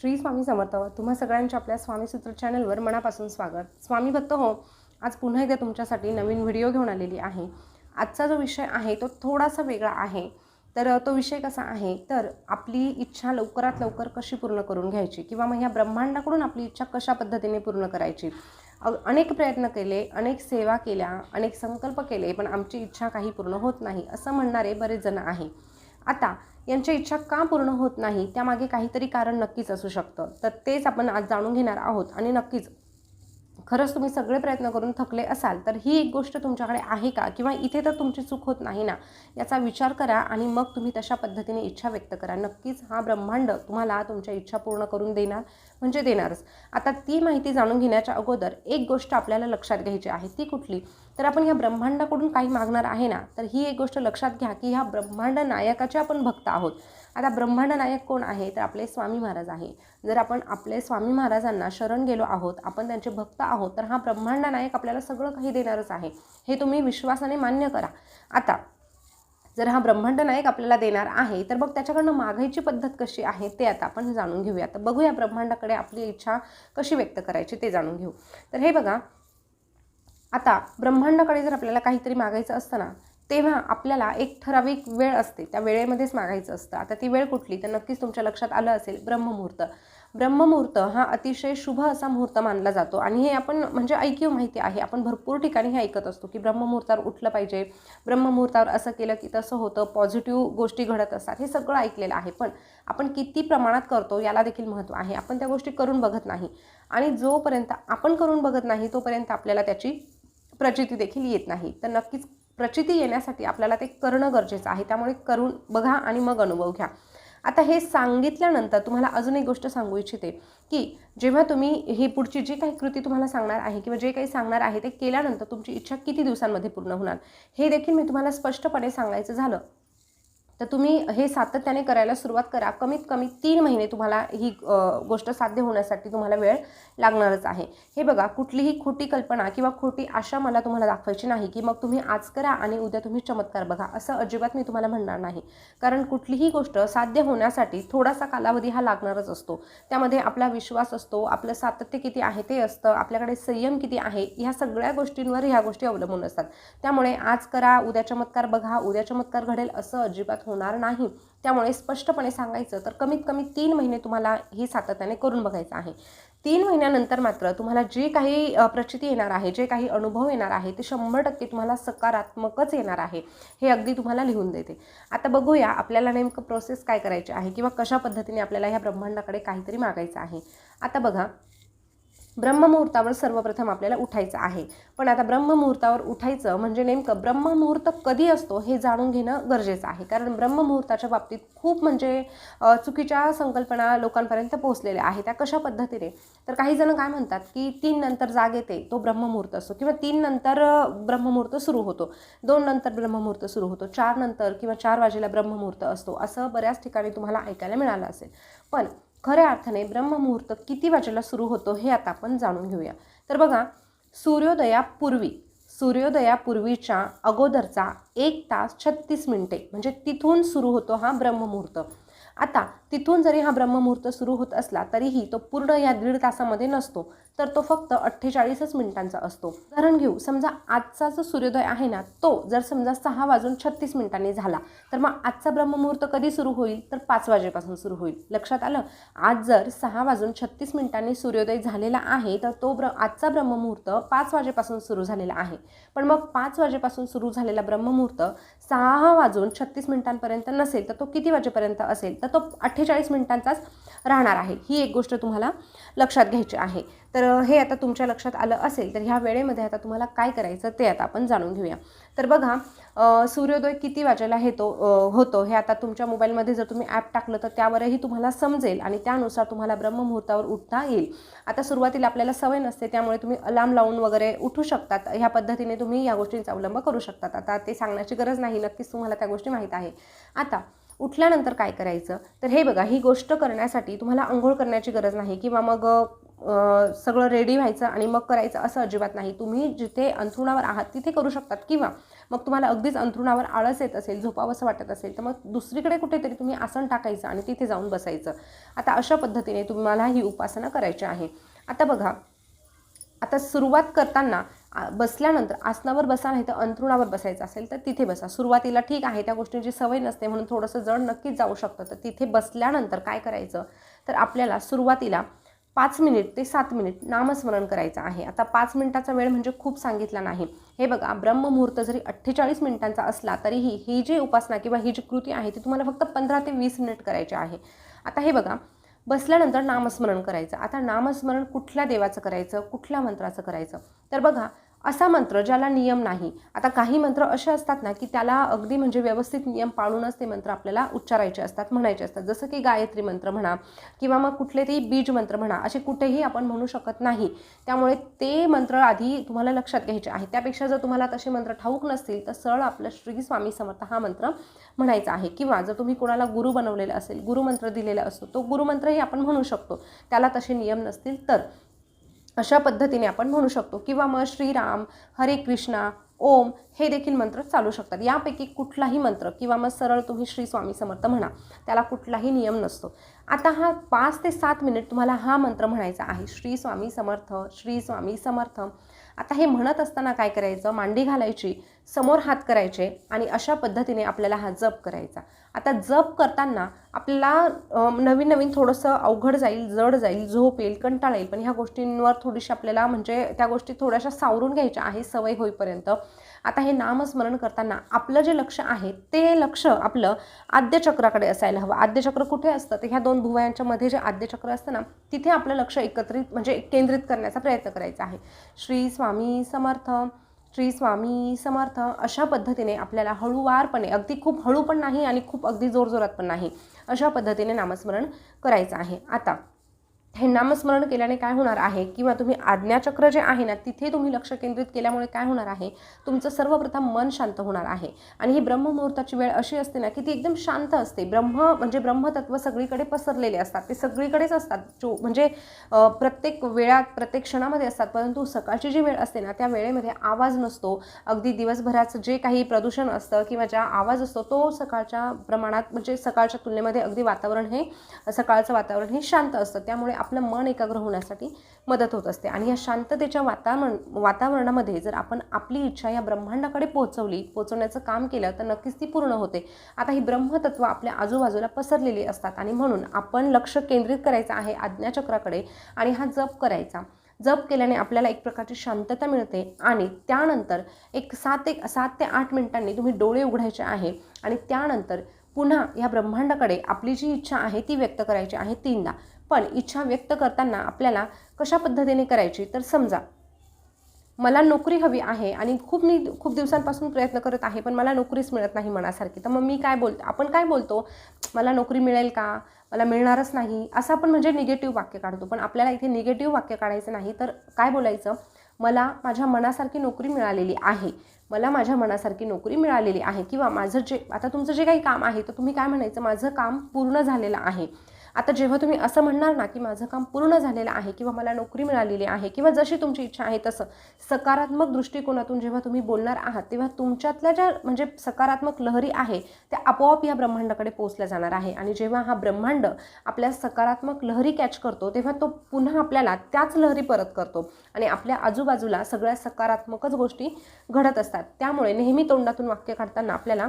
श्री स्वामी समर्थ. तुम्हा सगळ्यांच्या आपल्या स्वामी सूत्र चॅनलवर मनापासून स्वागत. स्वामी भक्त हो आज पुन्हा एकदा तुमच्यासाठी नवीन व्हिडिओ घेऊन आलेली आहे. आजचा जो विषय आहे तो थोडासा वेगळा आहे. तर तो विषय कसा आहे? तर आपली इच्छा लवकरात लवकर कशी पूर्ण करून घ्यायची? किंवा मग ह्या ब्रह्मांडाकडून आपली इच्छा कशा पद्धतीने पूर्ण करायची? अनेक प्रयत्न केले अनेक सेवा केल्या अनेक संकल्प केले पण आमची इच्छा काही पूर्ण होत नाही असं म्हणणारे बरेच जण आहे. आता यांच्या इच्छा का पूर्ण होत नाही? त्यामागे काहीतरी कारण नक्कीच असू शकतं. तर तेच आपण आज जाणून घेणार आहोत आणि नक्कीच खरंच तुम्ही सगळे प्रयत्न करून थकले असाल तर ही एक गोष्ट तुमच्याकडे आहे का? किंवा इथे तर तुमची चूक होत नाही ना? याचा विचार करा आणि मग तुम्ही तशा पद्धतीने इच्छा व्यक्त करा. नक्कीच हा ब्रह्मांड तुम्हाला तुमच्या इच्छा पूर्ण करून देणार म्हणजे देणारच. आता ती माहिती जाणून घेण्याच्या अगोदर एक गोष्ट आपल्याला लक्षात घ्यायची आहे ती कुठली? तर आपण ह्या ब्रह्मांडाकडून काही मागणार आहे ना? तर ही एक गोष्ट लक्षात घ्या की ह्या ब्रह्मांड नायकाचे आपण भक्त आहोत. आता ब्रह्मांड नायक कोण आहे? तर आपले स्वामी महाराज आहे. जर आपण आपले स्वामी महाराजांना शरण गेलो आहोत आपण त्यांचे भक्त आहोत तर हा ब्रह्मांड नायक आपल्याला सगळं काही देणारच आहे. हे तुम्ही विश्वासाने मान्य करा. आता जर हा ब्रह्मांड नायक आपल्याला देणार आहे तर मग त्याच्याकडनं मागायची पद्धत कशी आहे ते आता आपण जाणून घेऊया. तर बघूया ब्रह्मांडाकडे आपली इच्छा कशी व्यक्त करायची ते जाणून घेऊ. तर हे बघा आता ब्रह्मांडाकडे जर आपल्याला काहीतरी मागायचं असतं ना तेव्हा आपल्याला एक ठराविक वेळ असते. त्या वेळेमध्येच मागायचं असतं. आता ती वेळ कुठली? तर नक्कीच तुमच्या लक्षात आलं असेल ब्रह्ममुहूर्त. ब्रह्ममुहूर्त हा अतिशय शुभ असा मुहूर्त मानला जातो. आणि हे आपण म्हणजे ऐकीव माहिती आहे. आपण भरपूर ठिकाणी हे ऐकत असतो की ब्रह्ममुहूर्तावर उठलं पाहिजे. ब्रह्ममुहूर्तावर असं केलं की तसं होतं पॉझिटिव्ह गोष्टी घडत असतात. हे सगळं ऐकलेलं आहे. पण आपण किती प्रमाणात करतो याला देखील महत्त्व आहे. आपण त्या गोष्टी करून बघत नाही. आणि जोपर्यंत आपण करून बघत नाही तोपर्यंत आपल्याला त्याची प्रचिती देखील येत नाही. तर नक्कीच प्रचिती येण्यासाठी आपल्याला ते करणं गरजेचं आहे. त्यामुळे करून बघा आणि मग अनुभव घ्या. आता हे सांगितल्यानंतर तुम्हाला अजून एक गोष्ट सांगू इच्छिते की जेव्हा तुम्ही ही पुढची जी काही कृती तुम्हाला सांगणार आहे किंवा जे काही सांगणार आहे ते केल्यानंतर तुमची इच्छा किती दिवसांमध्ये पूर्ण होणार हे देखील मी तुम्हाला स्पष्टपणे सांगायचं झालं. तर तुम्ही हे सातत्याने करायला सुरुवात करा. कमीत कमी तीन महिने तुम्हाला ही गोष्ट साध्य होण्यासाठी तुम्हाला वेळ लागणारच आहे. हे बघा कुठलीही खोटी कल्पना किंवा खोटी आशा मला तुम्हाला दाखवायची नाही की मग तुम्ही आज करा आणि उद्या तुम्ही चमत्कार बघा असं अजिबात मी तुम्हाला म्हणणार नाही. कारण कुठलीही गोष्ट साध्य होण्यासाठी थोडासा कालावधी हा लागणारच असतो. त्यामध्ये आपला विश्वास असतो आपलं सातत्य किती आहे ते असतं आपल्याकडे संयम किती आहे ह्या सगळ्या गोष्टींवर ह्या गोष्टी अवलंबून असतात. त्यामुळे आज करा उद्या चमत्कार बघा उद्या चमत्कार घडेल असं अजिबात होणार नाही. त्यामुळे स्पष्टपणे सांगायचं तर कमीत कमी तीन महिने तुम्हाला हे सातत्याने करून बघायचं आहे. तीन महिन्यानंतर मात्र तुम्हाला जे काही प्रचिती येणार आहे जे काही अनुभव येणार आहे ते शंभर टक्के तुम्हाला सकारात्मकच येणार आहे हे अगदी तुम्हाला लिहून देते. आता बघूया आपल्याला नेमकं प्रोसेस काय करायची आहे किंवा कशा पद्धतीने आपल्याला ह्या ब्रह्मांडाकडे काहीतरी मागायचं आहे. आता बघा ब्रह्ममुहूर्तावर सर्वप्रथम आपल्याला उठायचं आहे. पण आता ब्रह्ममुहूर्तावर उठायचं म्हणजे नेमकं ब्रह्ममुहूर्त कधी असतो हे जाणून घेणं गरजेचं आहे. कारण ब्रह्ममुहूर्ताच्या बाबतीत खूप म्हणजे चुकीच्या संकल्पना लोकांपर्यंत पोहोचलेल्या आहेत. त्या कशा पद्धतीने? तर काही जण काय म्हणतात की तीन नंतर जाग येते तो ब्रह्ममुहूर्त असतो. किंवा तीन नंतर ब्रह्ममुहूर्त सुरू होतो. दोन नंतर ब्रह्ममुहूर्त सुरू होतो. चार नंतर किंवा चार वाजेला ब्रह्ममुहूर्त असतो. असं बऱ्याच ठिकाणी तुम्हाला ऐकायला मिळालं असेल. पण खऱ्या अर्थाने ब्रह्ममुहूर्त किती वाजेला सुरू होतो हे आता आपण जाणून घेऊया. तर बघा सूर्योदयापूर्वी सूर्योदयापूर्वीच्या अगोदरचा एक तास छत्तीस मिनिटे म्हणजे तिथून सुरू होतो हा ब्रह्ममुहूर्त. आता तिथून जरी हा ब्रह्ममुहूर्त सुरू होत असला तरीही तो पूर्ण या दीड तासामध्ये नसतो तर तो फक्त अठ्ठेचाळीसच मिनिटांचा असतो. उदाहरण घेऊ समजा आजचा जो सूर्योदय आहे ना तो जर समजा सहा वाजून छत्तीस मिनिटांनी झाला तर मग आजचा ब्रह्ममुहूर्त कधी सुरू होईल? तर पाच वाजेपासून सुरू होईल. लक्षात आलं? आज जर सहा वाजून छत्तीस मिनिटांनी सूर्योदय झालेला आहे तर तो ब्र आजचा ब्रह्ममुहूर्त पाच वाजेपासून सुरू झालेला आहे. पण मग पाच वाजेपासून सुरू झालेला ब्रह्ममुहूर्त सहा वाजून छत्तीस मिनिटांपर्यंत नसेल तर तो किती वाजेपर्यंत असेल? तर तो अठ्ठेचाळीस मिनिटांचाच राहणार आहे. ही एक गोष्ट तुम्हाला लक्षात घ्यायची आहे. तर हे आता तुमच्या लक्षात आलं असेल तर ह्या वेळेमध्ये आता तुम्हाला काय करायचं ते आता आपण जाणून घेऊया. तर बघा सूर्योदय किती वाजेला येतो होतो हे आता तुमच्या मोबाईलमध्ये जर तुम्ही ॲप टाकलं तर त्यावरही तुम्हाला समजेल आणि त्यानुसार तुम्हाला ब्रह्ममुहूर्तावर उठता येईल. आता सुरुवातीला आपल्याला सवय नसते त्यामुळे तुम्ही अलार्म लावून वगैरे उठू शकतात. ह्या पद्धतीने तुम्ही या गोष्टींचा अवलंब करू शकतात. आता ते सांगण्याची गरज नाही नक्कीच तुम्हाला त्या गोष्टी माहीत आहे. आता उठल्यानंतर काय करायचं? तर हे बघा ही गोष्ट करण्यासाठी तुम्हाला आंघोळ करण्याची गरज नाही किंवा मग सगळं रेडी व्हायचं आणि मग करायचं असं अजिबात नाही. तुम्ही जिथे अंथरुणावर आहात तिथे करू शकतात. किंवा मग तुम्हाला अगदीच अंथरुणावर आळस येत असेल झोपावंसं वाटत असेल तर मग दुसरीकडे कुठेतरी तुम्ही आसन टाकायचं आणि तिथे जाऊन बसायचं. आता अशा पद्धतीने तुम्हाला ही उपासना करायची आहे. आता बघा आता सुरुवात करताना बसल्यानंतर आसनावर बसा नाही तर अंथरुणावर बसायचं असेल तर तिथे बसा. सुरुवातीला ठीक आहे त्या गोष्टींची सवय नसते म्हणून थोडंसं जड नक्कीच जाऊ शकतं. तर तिथे बसल्यानंतर काय करायचं? तर आपल्याला सुरुवातीला पाच मिनिट ते सात मिनिट नामस्मरण करायचं आहे. आता पाच मिनिटाचा वेळ म्हणजे खूप सांगितला नाही. हे बघा ब्रह्ममुहूर्त जरी अठ्ठेचाळीस मिनिटांचा असला तरीही ही जी उपासना किंवा ही जी कृती आहे ती तुम्हाला फक्त पंधरा ते वीस मिनिट करायची आहे. आता हे बघा बसल्यानंतर नामस्मरण करायचं. आता नामस्मरण कुठल्या देवाचं करायचं? कुठल्या मंत्राचं करायचं? तर बघा असा मंत्र ज्याला नियम नाही. आता काही मंत्र असे असतात ना की त्याला अगदी म्हणजे व्यवस्थित नियम पाळूनच ते मंत्र आपल्याला उच्चारायचे असतात म्हणायचे असतात. जसं की गायत्री मंत्र म्हणा किंवा मग कुठले तरी बीज मंत्र म्हणा असे कुठेही आपण म्हणू शकत नाही. त्यामुळे ते मंत्र आधी तुम्हाला लक्षात घ्यायचे आहे. त्यापेक्षा जर तुम्हाला तसे मंत्र ठाऊक नसतील तर सरळ आपलं श्री स्वामी समर्थ हा मंत्र म्हणायचा आहे. किंवा जर तुम्ही कोणाला गुरु बनवलेला असेल गुरुमंत्र दिलेला असतो तो गुरुमंत्रही आपण म्हणू शकतो. त्याला तसे नियम नसतील तर. अशा पद्धतीने आपण म्हणू शकतो. किंवा मग श्रीराम हरे कृष्णा ओम हे देखील मंत्र चालू शकतात. यापैकी कुठलाही मंत्र किंवा मग सरळ तुम्ही श्री स्वामी समर्थ म्हणा त्याला कुठलाही नियम नसतो. आता हा पाच ते सात मिनिट तुम्हाला हा मंत्र म्हणायचा आहे. श्री स्वामी समर्थ श्री स्वामी समर्थ. आता हे म्हणत असताना काय करायचं? मांडी घालायची. समोर हात करायचे आणि अशा पद्धतीने आपल्याला हा जप करायचा. आता जप करताना आपल्याला नवीन नवीन थोडंसं अवघड जाईल जड जाईल झोप येईल कंटाळा येईल पण ह्या गोष्टींवर थोडीशी आपल्याला म्हणजे त्या गोष्टी थोड्याशा सावरून घ्यायच्या आहे सवय होईपर्यंत. आता हे नामस्मरण करताना आपलं जे लक्ष आहे ते लक्ष आपलं आद्यचक्राकडे असायला हवं. आद्यचक्र कुठे असतं? तर ह्या दोन भुवयांच्या मध्ये जे आद्यचक्र असतं ना तिथे आपलं लक्ष एकत्रित म्हणजे केंद्रित करण्याचा प्रयत्न करायचा आहे. श्री स्वामी समर्थ. श्री स्वामी समर्थ अशा पद्धतीने आपल्याला हळूवारपणे अगदी खूप हळू पण नाही आणि खूप अगदी जोरजोरात पण नाही अशा पद्धतीने नामस्मरण करायचं आहे. आता हे नामस्मरण केल्याने काय होणार आहे? किंवा तुम्ही आज्ञाचक्र जे आहे ना तिथे तुम्ही लक्ष केंद्रित केल्यामुळे काय होणार आहे? तुमचं सर्वप्रथम मन शांत होणार आहे. आणि ही ब्रह्ममुहूर्ताची वेळ अशी असते ना की ती एकदम शांत असते. ब्रह्म म्हणजे ब्रह्मतत्व सगळीकडे पसरलेले असतात. ते सगळीकडेच असतात. जो म्हणजे प्रत्येक वेळात प्रत्येक क्षणामध्ये असतात. परंतु सकाळची जी वेळ असते ना त्या वेळेमध्ये आवाज नसतो. अगदी दिवसभराचं जे काही प्रदूषण असतं किंवा ज्या आवाज असतो तो सकाळच्या प्रमाणात म्हणजे सकाळच्या तुलनेमध्ये अगदी वातावरण हे सकाळचं वातावरण हे शांत असतं. त्यामुळे आपलं मन एकाग्र होण्यासाठी मदत होत असते. आणि या शांततेच्या वातावरण वातावरणामध्ये जर आपण आपली इच्छा या ब्रह्मांडाकडे पोहोचवली पोहोचवण्याचं काम केलं तर नक्कीच ती पूर्ण होते. आता ही ब्रह्मतत्व आपल्या आजूबाजूला पसरलेली असतात आणि म्हणून आपण लक्ष केंद्रित करायचं आहे आज्ञाचक्राकडे आणि हा जप करायचा. जप केल्याने आपल्याला एक प्रकारची शांतता मिळते आणि त्यानंतर एक सात एक सात ते आठ मिनिटांनी तुम्ही डोळे उघडायचे आहे आणि त्यानंतर पुन्हा या ब्रह्मांडाकडे आपली जी इच्छा आहे ती व्यक्त करायची आहे तीनदा. पण इच्छा व्यक्त करताना आपल्याला कशा पद्धतीने करायची? तर समजा मला नोकरी हवी आहे आणि खूप मी खूप दिवसांपासून प्रयत्न करत आहे पण मला नोकरीच मिळत नाही मनासारखी. तर मग मी काय बोलतो आपण काय बोलतो? मला नोकरी मिळेल का? मला मिळणारच नाही. असं आपण म्हणजे निगेटिव्ह वाक्य काढतो. पण आपल्याला इथे निगेटिव्ह वाक्य काढायचं नाही. तर काय बोलायचं? मला माझ्या मनासारखी नोकरी मिळालेली आहे. मला माझ्या मनासारखी नोकरी मिळालेली आहे. किंवा माझं जे आता तुमचं जे काही काम आहे तर तुम्ही काय म्हणायचं? माझं काम पूर्ण झालेलं आहे. आता जेव्हा तुम्ही असं म्हणणार ना की माझं काम पूर्ण झालेलं आहे किंवा मला नोकरी मिळालेली आहे किंवा जशी तुमची इच्छा आहे तसं सकारात्मक दृष्टिकोनातून जेव्हा तुम्ही बोलणार आहात तेव्हा तुमच्यातल्या ज्या म्हणजे सकारात्मक लहरी आहे त्या आपोआप या ब्रह्मांडाकडे पोहोचल्या जाणार आहे. आणि जेव्हा हा ब्रह्मांड आपल्या सकारात्मक लहरी कॅच करतो तेव्हा तो पुन्हा आपल्याला त्याच लहरी परत करतो. आणि आपल्या आजूबाजूला सगळ्या सकारात्मकच गोष्टी घडत असतात. त्यामुळे नेहमी तोंडातून वाक्य काढताना आपल्याला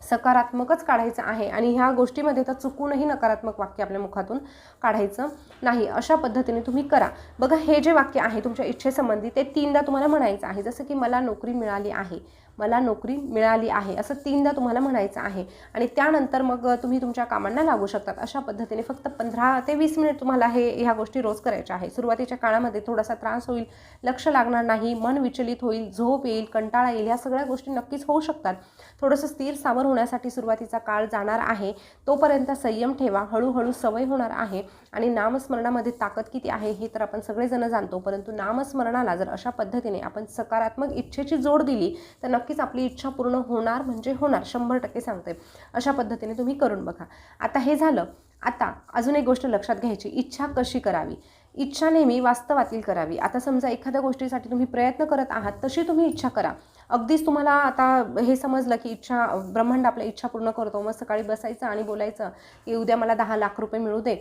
सकारात्मकच काढायचं आहे आणि ह्या गोष्टीमध्ये तर चुकूनही नकारात्मक वाक्य आपल्या मुखातून काढायचं नाही. अशा पद्धतीने तुम्ही करा. बघा हे जे वाक्य आहे तुमच्या इच्छेसंबंधी ते तीनदा तुम्हाला म्हणायचं आहे. जसं की मला नोकरी मिळाली आहे. मला नोकरी मिळाली आहे असं तीनदा तुम्हाला म्हणायचं आहे. आणि त्यानंतर मग तुम्ही तुमच्या कामांना लागू शकतात. अशा पद्धतीने फक्त पंधरा ते वीस मिनिट तुम्हाला हे ह्या गोष्टी रोज करायच्या आहे सुरुवातीच्या काळामध्ये थोडासा त्रास होईल लक्ष लागणार नाही मन विचलित होईल झोप येईल कंटाळा येईल ह्या सगळ्या गोष्टी नक्कीच होऊ शकतात. थोडंसं स्थिर सावर होण्यासाठी सुरुवातीचा काळ जाणार आहे. तोपर्यंत संयम ठेवा. हळूहळू सवय होणार आहे. आणि नामस्मरणामध्ये ताकद किती आहे हे तर आपण सगळेजण जाणतो. परंतु नामस्मरणाला जर अशा पद्धतीने आपण सकारात्मक इच्छेची जोड दिली तर नक्कीच आपली इच्छा पूर्ण होणार म्हणजे होणार शंभर टक्के सांगते. अशा पद्धतीने तुम्ही करून बघा. आता हे झालं. आता अजून एक गोष्ट लक्षात घ्यायची. इच्छा कशी करावी? इच्छा नेहमी वास्तवातील करावी. आता समजा एखाद्या गोष्टीसाठी तुम्ही प्रयत्न करत आहात तशी तुम्ही इच्छा करा. अगदीच तुम्हाला आता हे समजलं की इच्छा ब्रह्मांड आपल्या इच्छा पूर्ण करतो. मग सकाळी बसायचं आणि बोलायचं की उद्या मला दहा लाख रुपये मिळू दे.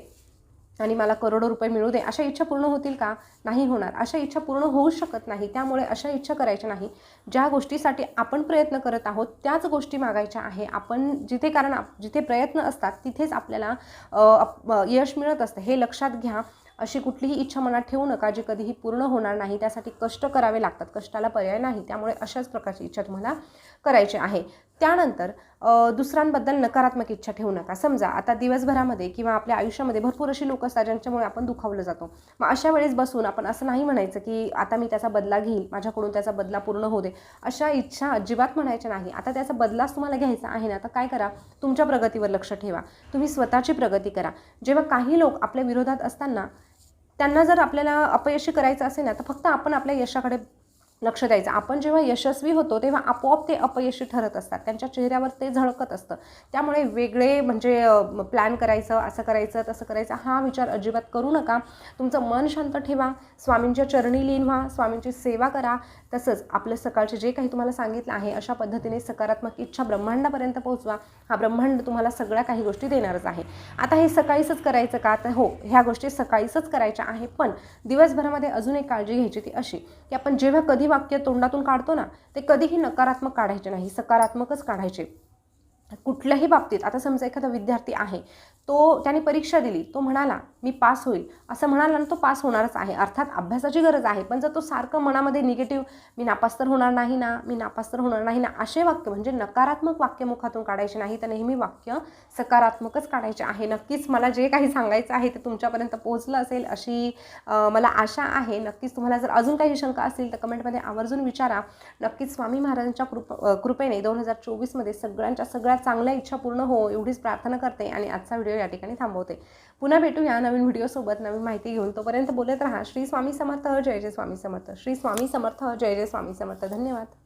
आणि मला करोडो रुपये मिळू दे अशा इच्छा पूर्ण होतील का? नाही होणार. अशा इच्छा पूर्ण होऊ शकत नाही. त्यामुळे अशा इच्छा करायच्या नाही. ज्या गोष्टीसाठी आपण प्रयत्न करत आहोत त्याच गोष्टी मागायच्या आहे. आपण जिथे कारण आप जिथे प्रयत्न असतात तिथेच आपल्याला यश मिळत असतं. हे लक्षात घ्या. अशी कुठलीही इच्छा मनात ठेवू नका जी कधीही पूर्ण होणार नाही. त्यासाठी कष्ट करावे लागतात. कष्टाला पर्याय नाही. त्यामुळे अशाच प्रकारची इच्छा तुम्हाला करायची आहे. त्यानंतर दुसऱ्यांबद्दल नकारात्मक इच्छा ठेवू नका. समजा आता दिवसभरामध्ये किंवा आपल्या आयुष्यामध्ये भरपूर अशी लोक असतात ज्यांच्यामुळे आपण दुखावलं जातो. मग अशा वेळेस बसून आपण असं नाही म्हणायचं की आता मी त्याचा बदला घेईल माझ्याकडून त्याचा बदला पूर्ण होऊ दे. अशा इच्छा अजिबात म्हणायच्या नाही. आता त्याचा बदलाच तुम्हाला घ्यायचा आहे ना तर काय करा? तुमच्या प्रगतीवर लक्ष ठेवा. तुम्ही स्वतःची प्रगती करा. जेव्हा काही लोक आपल्या विरोधात असताना त्यांना जर आपल्याला अपयशी करायचं असेल ना तर फक्त आपण आपल्या यशाकडे लक्ष द्यायचं. आपण जेव्हा यशस्वी होतो तेव्हा आपोआप ते अपयशी ठरत असतात. त्यांच्या चेहऱ्यावर ते झळकत असतं. त्यामुळे वेगळे म्हणजे प्लॅन करायचं असं करायचं तसं करायचं हा विचार अजिबात करू नका. तुमचं मन शांत ठेवा. स्वामींच्या चरणी लीन व्हा स्वामींची सेवा करा. तसंच आपलं सकाळचे जे काही तुम्हाला सांगितलं आहे अशा पद्धतीने सकारात्मक इच्छा ब्रह्मांडापर्यंत पोहोचवा. हा ब्रह्मांड तुम्हाला सगळ्या काही गोष्टी देणारच आहे. आता हे सकाळीच करायचं का? तर हो ह्या गोष्टी सकाळीच करायच्या आहे पण दिवसभरामध्ये अजून एक काळजी घ्यायची ती अशी की आपण जेव्हा कधी वाक्य तोंडातून काढतो ना ते कधीही नकारात्मक काढायचे नाही सकारात्मकच काढायचे. कुठल्याही बाबतीत आता समजा एखादा विद्यार्थी आहे तो त्याने परीक्षा दिली तो म्हणाला मी पास होईल. असं म्हणाला ना तो पास होणारच आहे. अर्थात अभ्यासाची गरज आहे पण जर तो सारखं मनामध्ये निगेटिव्ह मी नापास तर होणार नाही ना मी नापास तर होणार नाही ना असे वाक्य म्हणजे नकारात्मक वाक्य मुखातून काढायचे नाही तर नेहमी वाक्य सकारात्मकच काढायचे आहे. नक्कीच मला जे काही सांगायचं आहे ते तुमच्यापर्यंत पोहोचलं असेल अशी मला आशा आहे. नक्कीच तुम्हाला जर अजून काही शंका असतील तर कमेंटमध्ये आवर्जून विचारा. नक्कीच स्वामी महाराजांच्या कृप कृपेने दोन हजार चोवीसमध्ये सगळ्यांच्या सगळ्याच चांगल्या इच्छा पूर्ण हो एवढीच प्रार्थना करते आणि आजचा व्हिडिओ या ठिकाणी थांबवते. पुन्हा भेटूया नवीन व्हिडिओसोबत नवीन माहिती घेऊन. तोपर्यंत बोलत राहा. श्री स्वामी समर्थ जय जय स्वामी समर्थ. श्री स्वामी समर्थ जय जय स्वामी समर्थ. धन्यवाद.